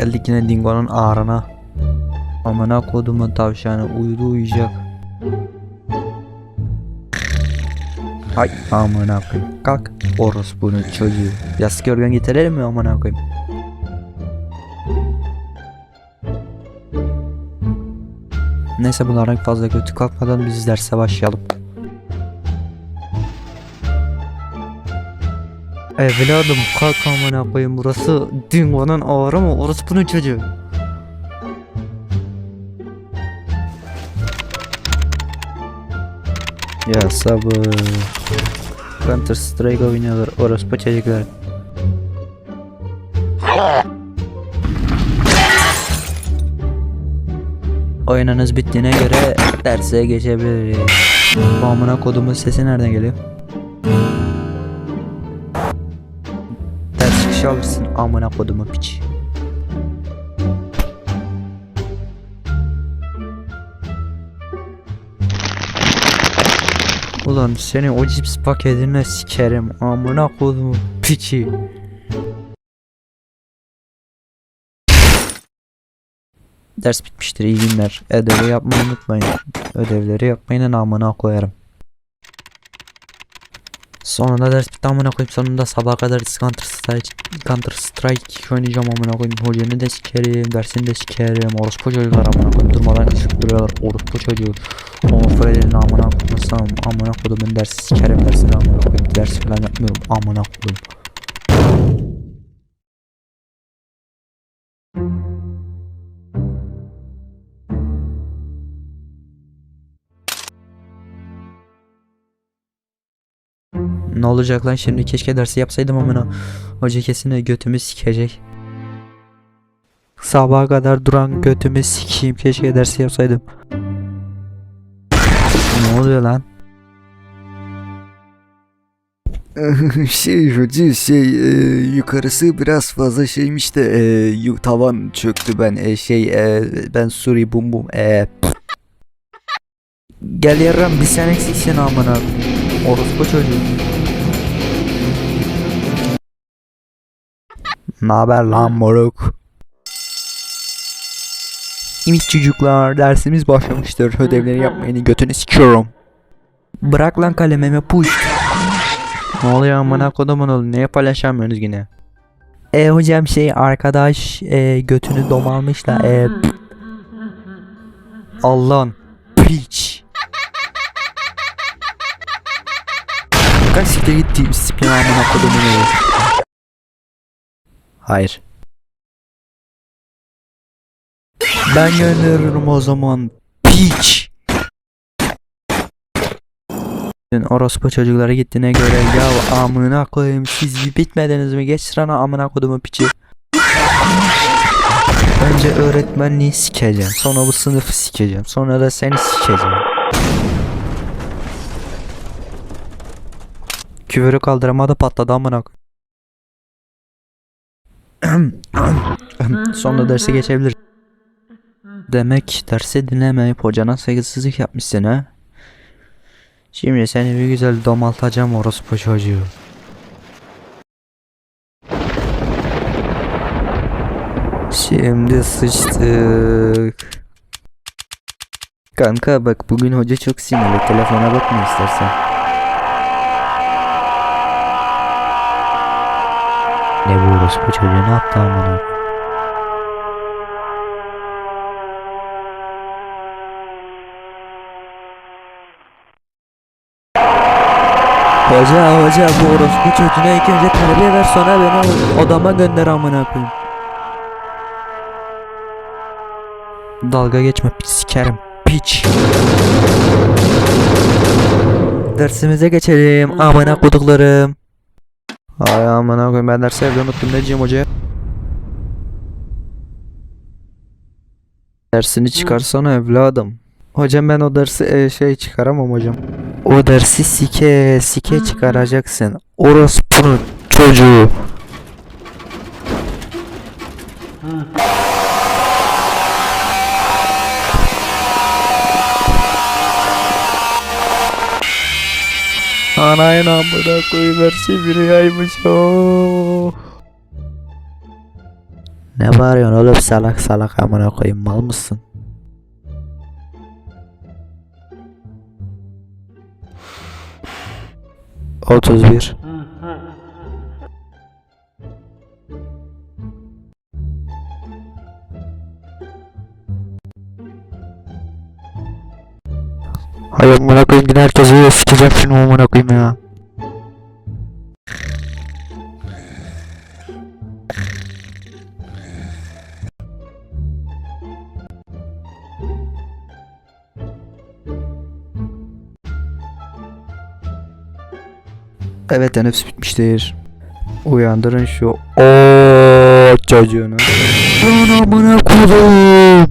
Geldik yine Dingo'nun ağrına. Amına kodumun tavşanı uyudu uyuyacak. Ay amına koyayım. Kalk orospunun çocuğu. Yastık yorgan getirelim mi amına koyayım? Neyse bunlardan fazla kötü kalkmadan biz derse başlayalım. Evladım kalk amına koyayım burası Dingo'nun ağrı mı orospunun çocuğu. Ya sabır. Counter Strike oynuyorlar orospu çocuklar. Oyununuz bittiğine göre derse geçebiliriz. Amına kodumun sesi nereden geliyor? Çıkışı alırsın amına kodumun piç. Ulan seni o cips paketine sikerim amına kodumun piçi. Ders bitmiştir iyi günler. Ödevi yapmayı unutmayın. Ödevleri yapmayın amına koyarım. Sonunda ders bitti amına koyayım. Sonunda sabaha kadar Counter Strike, Counter Strike oynayacağım amına koyayım. Hocanı da sikerim, dersini de sikerim. Orospu çocuklar amına koyayım. Durmadan kaçıp duruyorlar. Orospu çocuğu. Freddy'nin amına koymasam amına koyduğumun dersi sikerim dersini amına koyayım. Ders falan yapmıyorum amına koydum. Ne olacak lan şimdi keşke dersi yapsaydım amına. Hoca kesin götümü sikecek. Sabaha kadar duran götümü sikeyim keşke dersi yapsaydım. Ne oluyor lan? şey hoca şey e, yukarısı biraz fazla şeymiş de e, yu- tavan çöktü ben e, şey e, ben Suri bum bum e, Gel yarram bir sen eksiksin amına. Orospu çocuğu. Naber lan moruk? İmit çocuklar dersimiz başlamıştır. Ödevleri yapmayın götünü sikiyorum. Bırak lan kalemimi puş. Ne oluyor amına kodumun oğlum neye paylaşamıyorsunuz yine? E hocam şey arkadaş e, götünü domalmış da e, Allah'ın piç. Kaç siktir gittiğim spin amına kodumun oğlu. Hayır. Ben gönderirim o zaman. Piç. Orospu çocuklara gittiğine göre ya amına koyayım siz bitmediniz mi? Geç sırana amına kodumun piçi. Önce öğretmenliği sikeceğim. Sonra bu sınıfı sikeceğim. Sonra da seni sikeceğim. Küfürü kaldıramadı patladı amına koyayım. Sonra derse geçebilir. Demek dersi dinlemeyip hocana saygısızlık yapmışsın ha? Şimdi seni bir güzel domaltacağım orospu çocuğu. Şimdi sıçtık. Kanka bak bugün hoca çok sinirli. Telefona bakma istersen. Ne bu orospu çocuğu ne yaptı amına? Hoca hoca bu orospu çocuğuna ilk önce terbiye ver sonra beni odama gönder amına koyayım. Dalga geçme piç sikerim piç. Dersimize geçelim amına koduklarım. Ay amına koyayım ben dersi evde unuttum ne diyeceğim hocaya. Dersini çıkarsana evladım. Hocam ben o dersi e, şey çıkaramam hocam. O dersi sike sike çıkaracaksın. Orospunun çocuğu. Anayın amına koyuversin biri yaymış o. Ne bağırıyorsun oğlum salak salak amına koyayım mal mısın? Otuz bir. Hay amına koyayım yine herkes uyuyor sikeceğim şunu amına koyayım ya. Evet teneffüs bitmiştir. Uyandırın şu o çocuğunu. Amına koyayım.